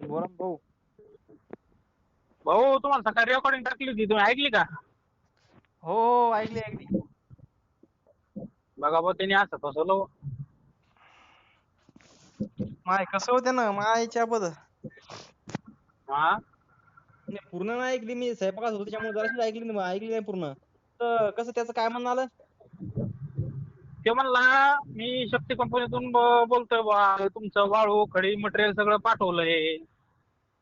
बोला ना भाऊ. भाऊ तुम्हाला सकाळी रेकॉर्डिंग टाकली होती तुम्ही ऐकली का? हो हो ऐकली ऐकली. बघा भाऊ त्यांनी असं फसवलं. माय कसं होतं ना मायच्या पद हा? पूर्ण नाही ऐकली मी स्वयंपाकात होतो त्याच्यामुळे जराशीच ऐकली नाही ऐकली नाही पूर्ण. तर कसं त्याचं काय म्हणणं आलं? ते म्हणला मी शक्ती कंपनीतून बोलतोय बा तुमचं वाळू खडी मटेरियल सगळं पाठवलंय.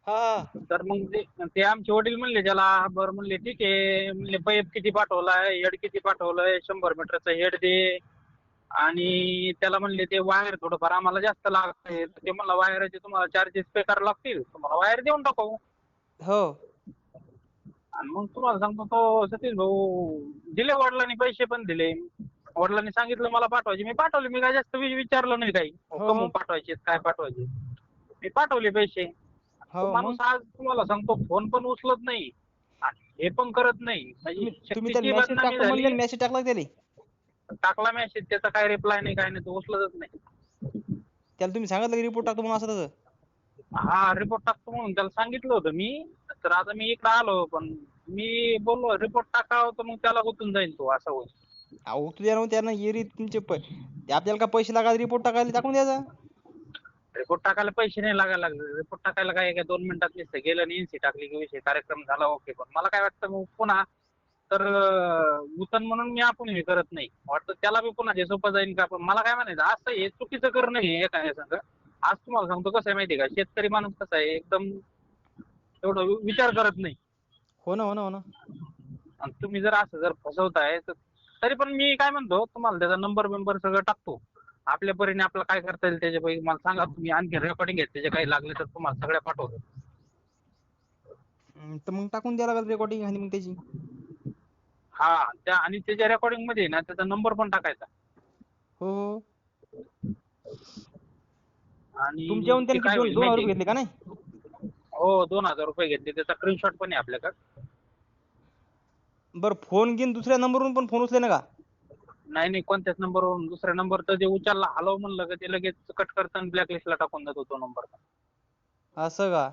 हा. तर मग ते ते आमचे वडील म्हणले त्याला बरं म्हणले ठीक आहे. म्हणले पाईप किती पाठवलाय? हेड किती पाठवलंय? शंभर मीटरचं हेड दे. आणि त्याला म्हणले ते वायर थोडंफार आम्हाला जास्त लागतंय. तर ते म्हणला वायरचे तुम्हाला चार्जेस पे करावे लागतील. तुम्हाला वायर देऊन टाकू. हो. आणि मग तुम्हाला सांगतो तो सतीश भाऊ दिले वडिलांनी पैसे पण दिले. वडिलांनी सांगितलं मला पाठवायचे. मी पाठवले मी काय जास्त वि- विचारलं नाही काही. हो. कमून पाठवायचे काय पाठवायचे मी पाठवले पैसे. हो तो माणूस आज तुम्हाला सांगतो फोन पण उचलत नाही आणि हे पण करत नाही. म्हणजे तुम्ही तुम्ही शक्तीची त्याला मेसेज बदनामी म्हणले झाली. मेसेज टाकला का त्याला? टाकला मेसेज त्याचा काय रिप्लाय नाही काय नाही तो उचलतच नाही. त्याला तुम्ही सांगितलं की रिपोर्ट टाकतो म्हणून असं तसं? हा रिपोर्ट टाकतो म्हणून त्याला सांगितलं होतं मी. तर आता मी इकडे आलो पण मी बोललो रिपोर्ट टाकावं तर मग त्याला गुंतून जाईल तो असं होईल. अहो तुझ्या त्यांना येरी तुमचे प- ते आपल्याला का पैसे लागायचे रिपोर्ट टाकायला टाकून द्यायचा रिपोर्ट टाकायला पैसे नाही लागायला लागले. रिपोर्ट टाकायला काय काय दोन मिनिटात नुसतं गेलं आणि एनसी टाकली की विषय कार्यक्रम झाला ओके पण मला काय वाटतं मग पुन्हा तर अं, गुतन म्हणून मी आपण हे करत नाही. वाटतं त्याला बी पुन्हा हे सोपं जाईल का पण मला काय म्हणायचं असं हे चुकीचं करणं हे एका हे संग. आज तुम्हाला सांगतो कसं आहे माहिती आहे का? शेतकरी माणूस कसा आहे एकदम एवढं वि- विचार करत नाही. हो ना हो ना हो ना. आणि तुम्ही जर असं जर फसवताय तर तरी पण मी काय म्हणतो तुम्हाला त्याचा नंबर बिंबर सगळं टाकतो. आपल्या परीने आपलं काय करता येईल त्याच्यापैकी मला सांगा तुम्ही आणखी रेकॉर्डिंग आहेत त्याचे काही लागले तर तुम्हाला सगळ्या पाठवतो. हम्म, तर मग टाकून द्यायला लागेल रेकॉर्डिंग आणि मग त्याची. हा त्या आणि त्याच्या रेकॉर्डिंगमध्ये ना त्याचा नंबर पण टाकायचा. हो हो. आणि तुमच्याहून ते त्यांनी काय दोन होईल दोन हजार माहिती? रुपये घेतले का नाही? हो दोन हजार रुपये घेतले. त्याचा स्क्रीनशॉट पण आहे आपल्याकडे. बरं फोन घेऊन दुसऱ्या नंबरवरून पण फोन उचले ना का? नाही नाही कोणत्याच नंबरवरून दुसऱ्या नंबर तर जे उचलला हॅलो म्हणलं का ते लगेच कट करताना ब्लॅकलिस्टला टाकून देतो तो नंबर असं का?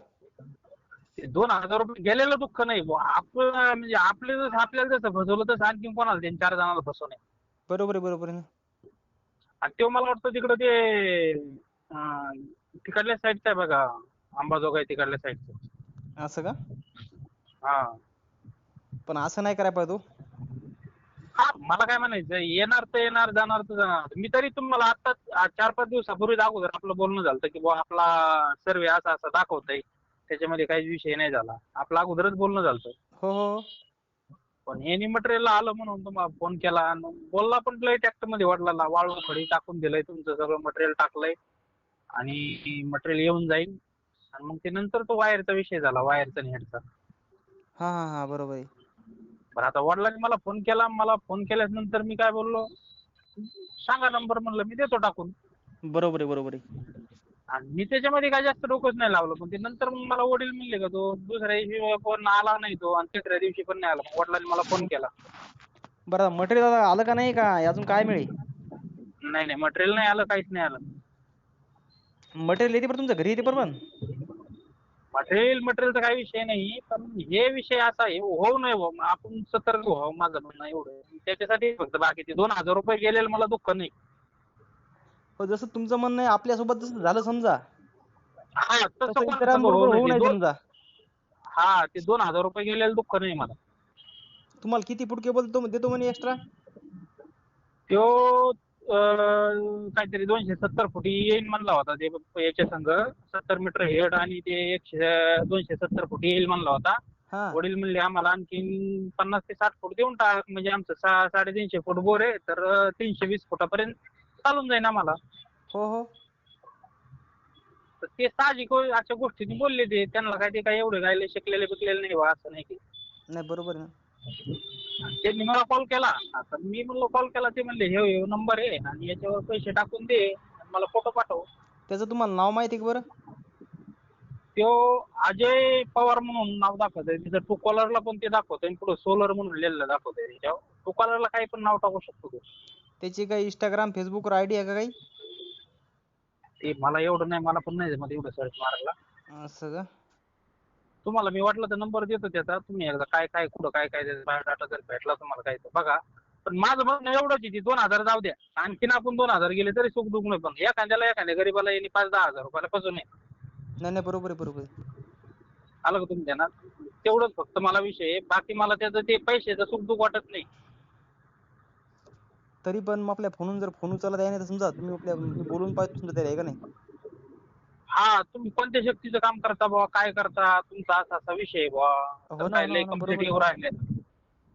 ते दोन हजार रुपये गेलेलं दुःख नाही बुवा. आपलं म्हणजे आपले जसं आपल्याला जसं फसवलं तसं आणखी कोणाला त्यांनी चार जणांना फसवणे. बरोबर आहे बरोबर आहे ना. आणि ते मला वाटतं तिकडं ते अं, तिकडल्या साईडचं आहे बघा. अंबाजोगाई तिकडल्या साईडचं असं का? हा. पण असं नाही करायला पाहिजे हो. हा मला काय म्हणायचं येणार तर येणार जाणार तर जाणार. मी तरी तुम्हाला आता चार पाच दिवसापूर्वी अगोदर आपलं बोलणं झालं की बुवा आपला सर्वे असा असा दाखवतंय त्याच्यामध्ये काही विषय नाही झाला. आपलं अगोदरच बोलणं झालं हो हो. पण हे मटेरियल आलं म्हणून तुम्हाला फोन केला आणि बोलला पण लय ट्रॅक्टरमध्ये वडिलांना वाळू खडी टाकून दिलंय तुमचं सगळं मटेरियल टाकलंय. आणि मटेरियल येऊन जाईल. आणि मग ते नंतर तो वायरचा विषय झाला वायरचा आणि हेडचा हा हा हा बरोबर आहे. पण आता वडिलांनी मला फोन केला. मला फोन केल्यानंतर मी काय बोललो? सांगा नंबर म्हणलं मी देतो टाकून. बरोबर आहे बरोबर आहे. आणि मी त्याच्यामध्ये काय जास्त डोकंच नाही लावलं. पण ते नंतर मग मला वडील म्हणले का तो दुसऱ्या दिवशी फोन आला नाही तो आणि तिसऱ्या दिवशी पण नाही आला. मग वडिलांनी मला फोन केला. बरं मटेरियल आलं का नाही का? अजून काय मिळेल? नाही नाही मटेरियल नाही आलं काहीच नाही आलं. मटेरियल येते बरं तुमच्या घरी येते बरं पण? मटेरियल मटेरियलचा काही विषय नाही पण हे विषय असा आहे होऊ नये आपण सतर्क व्हावं माझं म्हणणं एवढं. त्याच्यासाठी फक्त बाकीचे दोन हजार रुपये गेलेले मला दुःख नाही हो जसं तुमचं म्हणणं आहे आपल्यासोबत जसं झालं समजा हा तसं तसं कोणासंग इतरांबरोबर होऊ होऊ नये. नये ते दोन- समजा हा ते दोन हजार रुपये गेलेलं दुःख नाही मला तुम्हाला किती फूट केबल देतो म्हणे एक्स्ट्रा तो अं, काहीतरी दोनशे सत्तर फुटी येईल म्हणला होता ते याच्या संघ. सत्तर मीटर हेड आणि ते एकशे दोनशे सत्तर फुटी येईल म्हणला होता. हा. वडील म्हणले आम्हाला आणखीन पन्नास ते साठ फूट देऊन टाक. म्हणजे आमचं सहा साडेतीनशे फूट बोर आहे तर अं, तीनशे वीस फुटापर्यंत चालून जाईल आम्हाला. हो हो. तर ते साहजिक होय, अशा गोष्टी ते बोलले ते. त्यांना काय ते काय एवढे काय लय शिकलेले बिकलेले नाही बा असं नाही की. नाही बरोबर आहे ना. त्यांनी मला कॉल केला. आता मी म्हणलो कॉल केला ते म्हणले हे हे नंबर आहे आणि याच्यावर पैसे टाकून दे आणि मला फोटो पाठव. त्याचं तुम्हाला नाव माहिती का बरं? तो अजय पवार म्हणून नाव दाखवतंय. तिथं टू कॉलरला पण ते दाखवतंय आणि पुढे सोलर म्हणून लिहिलेलं दाखवतंय त्याच्यावर. टू कॉलरला काही पण नाव टाकू शकतो तो. त्याची काही इंस्टाग्राम फेसबुक वर आयडी आहे का काही? ते मला एवढं नाही मला पण नाही जमत एवढं सर्च मारायला. असं का? तुम्हाला मी वाटलं तर नंबर देतो त्याचा. तुम्ही एकदा काय काय कुठं काय काय त्याचा बायोडाटा जर भेटला तुम्हाला काय तर बघा. पण माझं म्हणणं एवढंच आहे की दोन हजार जाऊ द्या. आणखीन आपण दोन हजार गेले तरी सुख दुख नाही पण एखाद्याला एखाद्या गरीबाला यांनी पाच दहा हजार रुपयाला फसू नये नाही नाही बरोबर आहे बरोबर आहे. आलं का तुमच्या ना? तेवढंच फक्त मला विषय आहे. बाकी मला त्याचं ते पैशाचं सुख दुख वाटत नाही. तरी पण मग आपल्या फोनून जर फोन उचलला द्याय नाही तर समजा तुम्ही आपल्या मी बोलून पाहिजे तुमचं त्याला आहे का नाही? हा तुम्ही कोणत्या शक्तीचं काम करता बुवा? काय करता? तुमचा असा असा विषय आहे बुवा. हो ना, काय हो ना, लय हो ना, कंप्लीट बरोबर येऊ राहिले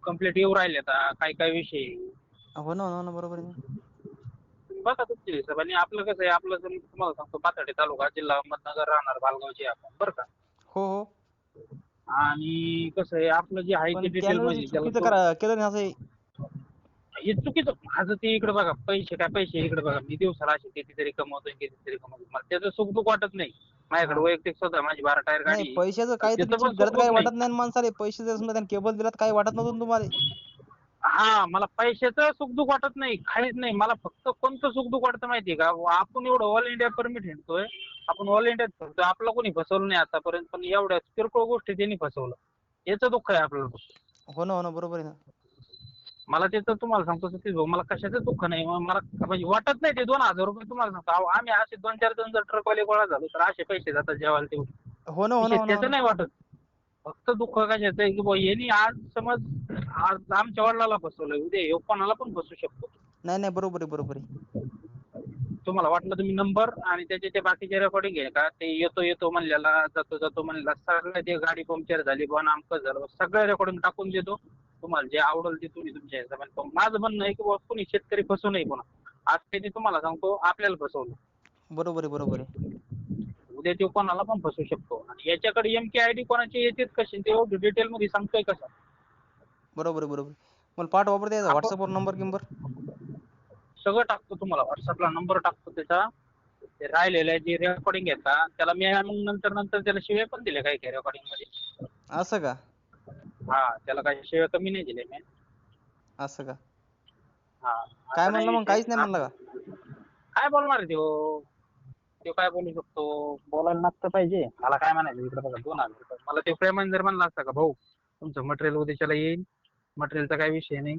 कंप्लीट येऊ राहिले आता काय काय विषय आहे. हो ना हो ना बरोबर आहे तुम्ही बघा तुमच्या हिशोबाने आपलं कसं आहे आपलं जर मी तुम्हाला सांगतो पाथर्डी तालुका जिल्हा अहमदनगर राहणार बालगावचे आपण बरं का? हो हो. आणि कसं आहे आपलं जे आहे ते पण डिटेल त्यानं मध्ये चुकीचं त्याला करा केलं नाही असं आहे. तो- हे चुकीचं. माझं ते इकडे बघा पैसे काय पैसे इकडे बघा. मी दिवसाला असे कितीतरी कमवतोय कितीतरी कमवतोय. मला त्याचं सुख दुख वाटत नाही. माझ्याकडे. वैयक्तिक स्वतः माझी बारा टायर गाडी नाही आहे. पैशाचं काही त्याचं पण गरज काही वाटत नाही माणसाला. पैसे जर समजा त्याने केबल दिलात काही वाटत नव्हतं तुम्हाला. हा मला पैशाचं सुख दुख वाटत नाही. काहीच नाही. मला फक्त कोणतं सुख दुख वाटतं माहितीये का? आपण एवढं ऑल इंडिया परमिट हिंडतोय. आपण ऑल इंडियात फिरतोय आपलं कोणी फसवलं नाही आतापर्यंत. पण एवढ्या किरकोळ गोष्टी त्यांनी फसवलं. याचं दुःख आहे आपल्याला. हो ना हो ना. बरोबर आहे ना. मला त्याचं तुम्हाला सांगतो सतीश भाऊ मला कशाचं दुःख नाही. मला म्हणजे वाटत नाही ते दोन हजार रुपये तुम्हाला सांगतो. अहो, आम्ही असे दोन चार जण जर ट्रकवाले गोळा झालो तर असे पैसे जातात जेवायला तेवढे. हो ना हो ना हो ना, हो त्याचं ना. नाही वाटत. फक्त दुःख कशाचं आहे की बुवा यांनी आज समज आज आमच्या वडिलाला फसवलंय. उद्या ह्यो कोणाला पण फसू शकतो. नाही नाही बरोबर आहे बरोबर आहे. तुम्हाला वाटलं तुम्ही नंबर आणि त्याचे ते बाकीचे रेकॉर्डिंग आहे का? ते येतो येतो म्हणलेला जातो जातो म्हणलेला. सगळं ते गाडी पंक्चर झाली बुवा नामकं झालं. सगळं रेकॉर्डिंग टाकून देतो. तुम्हाला जे आवडेल ते तुम्ही तुमच्या हिशोबाने पण माझं म्हणणं आहे की बुवा कोणी शेतकरी फसू नये पुन्हा. आज त्यांनी तुम्हाला सांगतो आपल्याला फसवलं. बरोबर आहे बरोबर आहे. उद्या ते कोणाला पण फसू शकतो. आणि याच्याकडे एम के आय डी कोणाची येतेच कशी ते डिटेल मध्ये सांगतोय कसं बरोबर आहे बरोबर. मला पाठ वापरता यायचा आपण- व्हॉट्सअपवर नंबर किंबर सगळं टाकतो तुम्हाला. व्हॉट्सअपला नंबर टाकतो त्याचा. ते राहिलेलं जे रेकॉर्डिंग आहे का त्याला मी मग नंतर नंतर त्याला शिव्या पण दिले काही काही रेकॉर्डिंगमध्ये. असं का? हा त्याला काही शिव्या कमी नाही दिले मी असं का? हा काय आता म्हणलं मग? विषय- काहीच नाही म्हणलं का? काय बोलणार आहे त्यो त्यो काय बोलू शकतो? बोलायला नसतं पाहिजे. मला काय म्हणायचं इकडे बघा दोन हजार रुपये मला ते प्रेमाने जर म्हणलं असतं का भाऊ तुमचं मटेरियल उद्याच्याला येईल मटेरियलचा काही विषय नाही.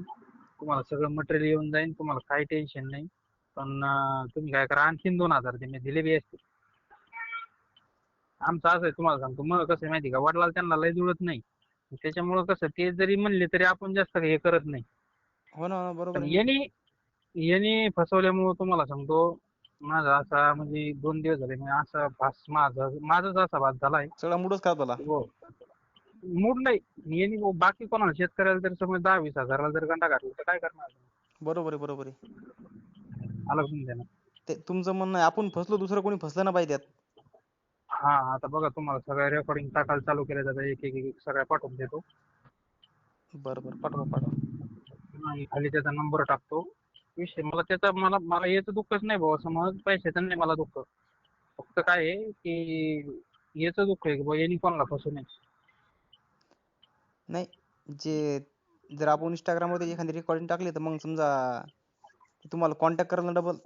तुम्हाला सगळं मटेरियल येऊन जाईल तुम्हाला काही टेन्शन नाही. पण अं, तुम्ही काय करा आणखीन दोन हजार ते मी दिले बी असते आमचं असं आहे तुम्हाला सांगतो. मग कसं आहे माहिती आहे का? वडिलाला त्यांना लय जुळत नाही. त्याच्यामुळं कसं ते जरी म्हणले तरी आपण जास्त हे करत नाही. हो ना हो ना बरोबर पण आहे. यांनी यांनी फसवल्यामुळं तुम्हाला सांगतो माझा असा म्हणजे दोन दिवस झाले मी असा भास माझा माझाच असा भास झालाय. सगळा मूडच खराब झाला? मूड नाही. यांनी वो बाकी कोणाला शेतकऱ्याला जर समज दहा वीस हजाराला जर गंडा घातला तर काय करणार? बरोबर आहे बरोबर आहे. आलं का तुमच्या ते तुमचं म्हणणं आहे आपण फसलो दुसरं कोणी फसलं ना पाहिजे. त्यात हा आता बघा तुम्हाला सगळ्या रेकॉर्डिंग टाकायला चालू केल्या जातात एक एक एक सगळ्या पाठवून देतो. बरं बरं पाठवा पाठवा. आणि खाली त्याचा नंबर टाकतो. विषय मला त्याचा मला मला याचं दुःखच नाही भाऊ समज पैशाचं नाही मला दुःख. फक्त काय आहे की याचं दुःख आहे की बुवा यांनी कोणाला फसू नये? नाही जे जर आपण इंस्टाग्राममध्ये एखादी रेकॉर्डिंग टाकली तर मग समजा ते तुम्हाला कॉन्टॅक्ट करायला डबल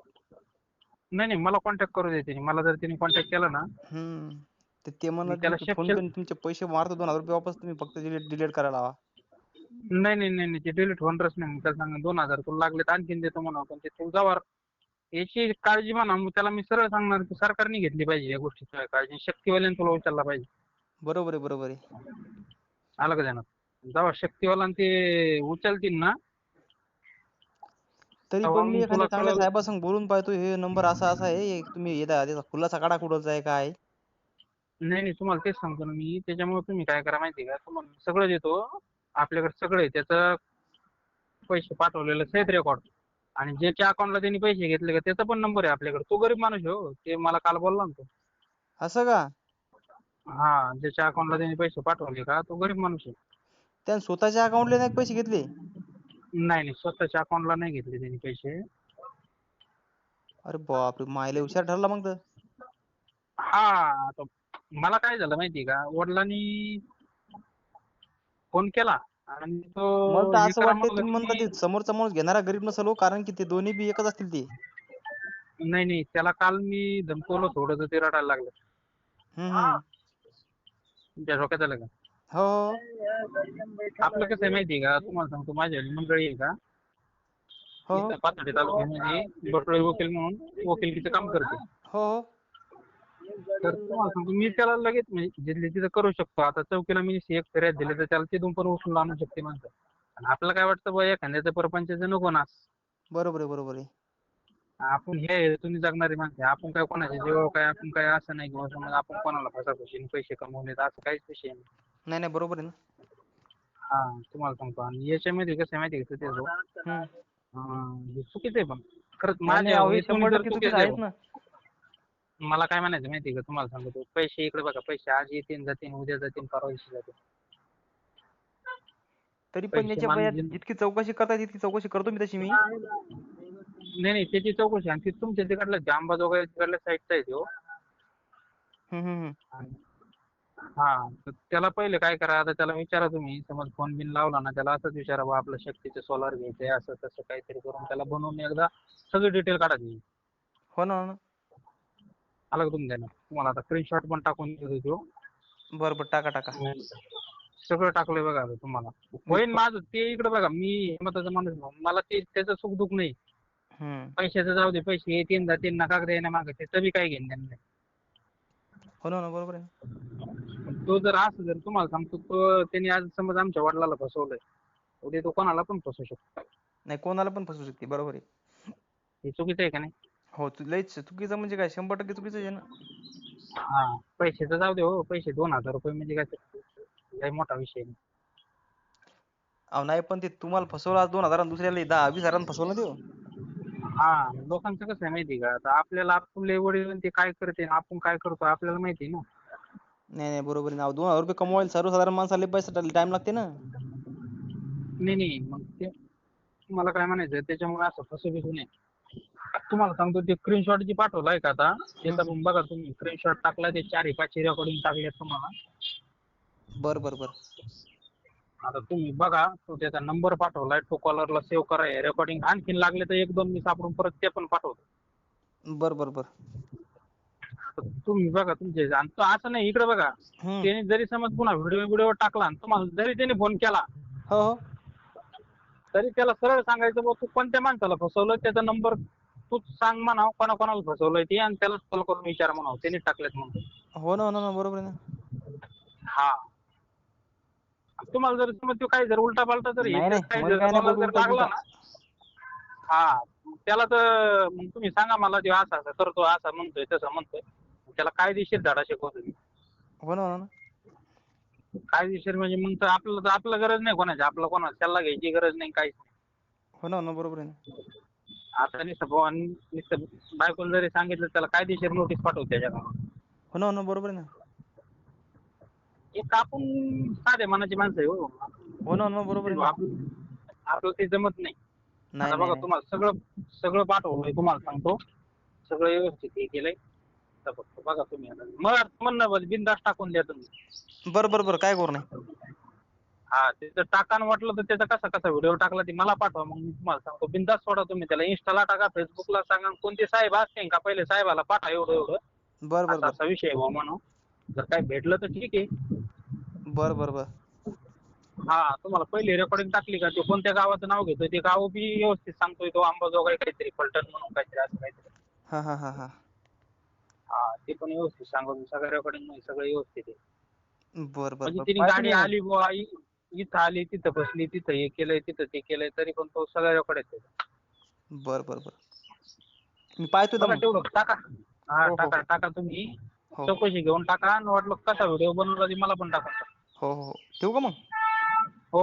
नाही नाही मला कॉन्टॅक्ट करू दे त्यांनी. मला जर त्यांनी कॉन्टॅक्ट केला ना हम्म. ते ते म्हणलं त्याला फोन करून तुमचे पैसे मारतो दोन हजार रुपये वापस तुम्ही फक्त डिलीट डिलीट करायला हवा नाही नाही नाही नाही, ते डिलीट होणारच नाही. मग त्याला सांगा दोन हजार तुला लागले तर आणखीन देतो म्हणा. पण ते तुझा वर याची काळजी म्हणा. मग त्याला मी सरळ सांगणार की सरकारने घेतली पाहिजे या गोष्टीची काळजी. शक्तीवाल्याने तुला उचलला पाहिजे. बरोबर आहे बरोबर आहे. आलं का ध्यानात? जेव्हा शक्तीवाल्याने ते उचलतील ना तरी पण मी एखाद्या चांगल्या. साहेबासंग बोलून पाहतो हे नंबर असा असा आहे तुम्ही येता त्याचा खुलासा काढा कुठलचा आहे काय नाही नाही तुम्हाला तेच सांगतो ना मी त्याच्यामुळे तुम्ही काय करा माहिती का? तुम्हाला सगळं देतो आपल्याकडे सगळं आहे त्याचं पैसे पाठवलेलं आहेत रेकॉर्ड आणि ज्याच्या अकाउंटला त्यांनी पैसे घेतले का त्याचा पण नंबर आहे आपल्याकडे. तो गरीब माणूस आहे हो ते मला काल बोलला ना तो. असं का? हा ज्याच्या अकाउंटला त्यांनी पैसे पाठवले का तो गरीब माणूस आहे. त्याने स्वतःच्या अकाउंटला नाही पैसे घेतले? नाही नाही. स्वतःच्या अकाउंटला नाही घेतले त्यांनी पैसे. अरे बापरे मायले हुशार ठरला मग तर. हा आता मला काय झालं माहितीये का? वडिलांनी फोन केला आणि तो मला तर हे असं वाटतंय म्हणलं तुम्ही म्हणता की- ते समोरचा माणूस घेणारा गरीब नसेल हो कारण की ते दोन्ही बी एकच असतील ते. नाही नाही. त्याला काल मी धमकवलं थोडं तर ते रडायला लागलं. हम्म हम्म. तुमच्या डोक्यात आलं का? हो. आपलं कसं आहे माहिती आहे का? तुम्हाला सांगतो माझी मंडळी आहे का? हो. इथं पाथर्डी तालुक्यामध्ये बटळे वकील म्हणून वकिलकीचं काम करते. हो. तर तुम्हाला सांगतो मी त्याला लगेच म्हणजे जिथले तिथं करू शकतो. आता चौकीला मी एक फिर्याद दिली तर त्याला तिथून पण उचलून आणू शकते माणसं. आणि आपल्याला काय वाटतं बा एखाद्याचं परपंचाचं नको ना बरोबर आहे बरोबर आहे. आपण हे तुम्ही जगणारी माणसं. आहे. आपण काय कोणाच्या जीवावर काय आपण काय असं नाही किंवा समज आपण कोणाला फसाफसीने पैसे कमवले असं काहीच विषय नाही. नाही नाही बरोबर आहे ना. हा तुम्हाला सांगतो. आणि याच्यामध्ये कसं आहे माहिती आहे का? हम्म. हे चुकीचं आहे पण. खरंच नाही, माझ्या अहो, हे हेतूने शंभर जर टक्के चुकीचं चुकीचं आहे ना. मला काय म्हणायचं माहिती आहे का तुम्हाला सांगतो. पैसे इकडे बघा पैसे आज येतील जातील उद्या जातील परवा दिवशी जातील. तरी पण पैसे याच्या माणूस वयात जिन- जितकी चौकशी करता तितकी चौकशी करतो मी तशी मी. नाही नाही त्याची चौकशी. आणि ती तुमच्या तिकडल्या जे अंबाजोगाई तिकडल्या साईडचा आहे तो हम्म, हम्म, हम्म. हा तर त्याला पहिले काय करा आता त्याला विचारा तुम्ही. समज फोन बिन लावला ना त्याला असंच विचारा बा आपलं शक्तीचं सोलार घ्यायचंय असं तसं काहीतरी करून त्याला बनवून एकदा सगळी डिटेल काढायची हो ना हो ना. आलं का तुमच्या तुम्हाला आता स्क्रीनशॉट पण टाकून देतो तो. बरं बरं टाका टाका. सगळं टाकलंय बघा आता तुम्हाला. होईन माझं ते इकडे बघा मी हिमताचा माणूस. मला ते त्याचं सुख दुःख नाही. हम्म. पैशाचं जाऊ दे पैसे येतील जातील कागद येण्या मागे त्याचं बी काही घेणं देणं नाही. हो ना हो ना बरोबर आहे तो जर असं जर तुम्हाला सांगतो तो त्यांनी आज समज आमच्या वडिलाला फसवलंय. उद्या तो कोणाला पण फसवू शकतो. नाही कोणाला पण फसवू शकते बरोबर आहे. हे चुकीचं आहे का नाही? हो तू लयच चुकीचं म्हणजे काय शंभर टक्के चुकीचं आहे ना? हा पैशाचं जाऊ दे हो पैसे दोन हजार रुपये म्हणजे काय ते लय मोठा विषय नाही अहो नाही पण ते तुम्हाला फसवलं आज दोन हजार आणि दुसऱ्याला दहा वीस हजारांनी फसवलं ना ते हा. लोकांचं कसं आहे माहिती आहे का? आता आपल्याला आपले वडील ते काय करते आणि आपण काय करतो आपल्याला माहिती आहे ना. नाही नाही बरोबर आहे. ना अहो, दोन हजार रुपये कमवायला सर्वसाधारण माणसाला पैसा टाइम लागते ना? नाही नाही मग ते मला काय म्हणायचं त्याच्यामुळे असं फसवू नये. तुम्हाला सांगतो ते स्क्रीनशॉट जी पाठवलाय का आता त्याचा पण बघा तुम्ही स्क्रीनशॉट टाकलाय ते चारही पाचशे रेकॉर्डिंग टाकले तुम्हाला. बर बर बर. आता तुम्ही बघा तो त्याचा नंबर पाठवलाय तो कॉलरला सेव्ह करा रेकॉर्डिंग आणखीन लागले तर एक दोन मी सापडून परत ते पण पाठवतो. बर बर बर. तुम्ही बघा तुमचे आणि तो असं नाही इकडे बघा. हम्म. त्याने जरी समज पुन्हा व्हिडिओ व्हिडिओ टाकला आणि तुम्हाला जरी त्याने फोन केला. हो हो. तरी त्याला सरळ सांगायचं बा तू कोणत्या माणसाला फसवलं? त्याचा नंबर तूच सांग म्हणाव कोणा कोणाला फसवलंय ते आणि त्याला कॉल करून विचार म्हणाव. त्याने टाकलेत म्हणून. हो ना हो ना हो ना बरोबर आहे ना. हा. तुम्हाला जर समज तो काही जर उलटा पालटा जर नाही, नाही, काही मला जर काय नाही तुम्हाला जर उलटा लागला पुलटा. ना हा. त्याला तर मग तुम्ही सांगा मला तो असा असा करतो असा म्हणतोय तसं म्हणतोय. त्याला कायदेशीर धडा शिकवतो मी. हो ना? हो ना कायदेशीर म्हणजे मग तर आपल्याला तर आपल्याला गरज नाही कोणाची आपल्याला कोणाला सल्ला घ्यायची गरज नाही काहीच नाही. हो ना हो ना बरोबर आहे ना. आता नुसतं आणि नुसतं बायकोला जरी सांगितलं त्याला कायदेशीर नोटीस पाठवू त्याच्याकडून. हो ना हो ना बरोबर आहे ना. एक आपण साधे मनाची माणसं आहे हो. हो ना हो ना बरोबर आहे ना. आपलं आपलं ते जमत नाही. नाही आता नाही. बघा तुम्हाला सगळं सगळं पाठवलंय तुम्हाला सांगतो. सगळं व्यवस्थित हे केलंय. आता फक्त. बघा तुम्ही आता. मग म्हणणं बिंदास टाकून द्या तुम्ही. बर बर बर काय करू नाही. हा त्याचं टाकान वाटलं तर त्याचा कसा कसा व्हिडिओ टाकला ते मला पाठवा मग मी तुम्हाला सांगतो. बिंदास सोडा तुम्ही त्याला. इंस्टाला टाका फेसबुकला सांगा. कोणते साहेब असते का पहिले साहेबाला पाठवा एवढं एवढं. बर बर असा बर. असा विषय आहे बुवा म्हणून. जर काय भेटलं तर ठीक आहे. बर बर बर. हा तुम्हाला पहिली रेकॉर्डिंग टाकली का? ते कोणत्या गावाचं नाव घेतोय? ते गाव बी व्यवस्थित सांगतोय तो अंबाजोगाई काहीतरी फलटण म्हणून काहीतरी असं काहीतरी. हा हा हा हा. हा ते पण व्यवस्थित सांगतो. सगळं रेकॉर्डिंगमध्ये सगळं व्यवस्थित आहे. बर बर म्हणजे बर. तिने गाडी. आली बुवा इ- इथं आली तिथं बसली तिथं हे केलंय तिथं ते केलंय तरी पण तो सगळं रेकॉर्ड येते बर बर बर. मी पाहतो बघा तेवढं टाका. हा हो, हो, टाका हो. टाका तुम्ही. हो चौकशी घेऊन टाका आणि वाटलं कसा व्हिडिओ बनवला ते मला पण टाका हो हो हो. ठेवू का मग? हो.